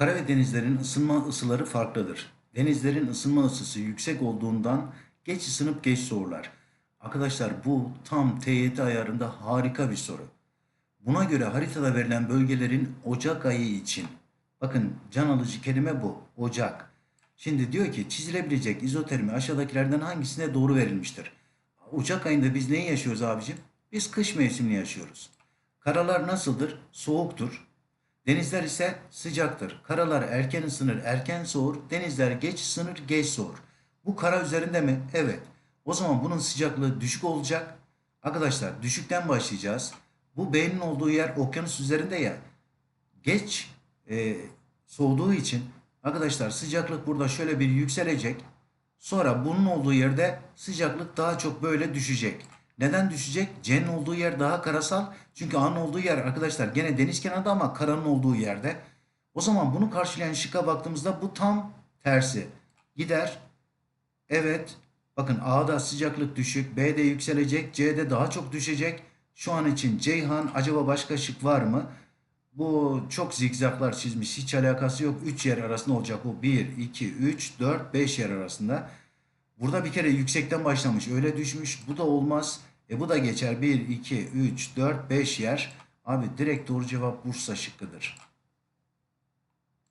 Kara ve denizlerin ısınma ısıları farklıdır. Denizlerin ısınma ısısı yüksek olduğundan geç ısınıp geç soğurlar. Arkadaşlar bu tam TYT ayarında harika bir soru. Buna göre haritada verilen bölgelerin Ocak ayı için bakın can alıcı kelime bu. Ocak. Şimdi diyor ki çizilebilecek izotermi aşağıdakilerden hangisine doğru verilmiştir? Ocak ayında biz neyi yaşıyoruz abicim? Biz kış mevsimini yaşıyoruz. Karalar nasıldır? Soğuktur. Denizler ise sıcaktır. Karalar erken ısınır, erken soğur. Denizler geç ısınır, geç soğur. Bu kara üzerinde mi? Evet. O zaman bunun sıcaklığı düşük olacak. Arkadaşlar düşükten başlayacağız. Bu B'nin olduğu yer okyanus üzerinde ya. Geç e, soğuduğu için arkadaşlar sıcaklık burada şöyle bir yükselecek. Sonra bunun olduğu yerde sıcaklık daha çok böyle düşecek. Neden düşecek? C'nin olduğu yer daha karasal. Çünkü A'nın olduğu yer arkadaşlar gene deniz kenarında ama karanın olduğu yerde. O zaman bunu karşılayan şıkka baktığımızda bu tam tersi. Gider. Evet. Bakın A'da sıcaklık düşük. B'de yükselecek. C'de daha çok düşecek. Şu an için Ceyhan acaba başka şık var mı? Bu çok zigzaklar çizmiş. Hiç alakası yok. 3 yer arasında olacak bu. 1, 2, 3, 4, 5 yer arasında. Burada bir kere yüksekten başlamış. Öyle düşmüş. Bu da olmaz. E bu da geçer. 1, 2, 3, 4, 5 yer. Abi direkt doğru cevap Bursa şıkkıdır.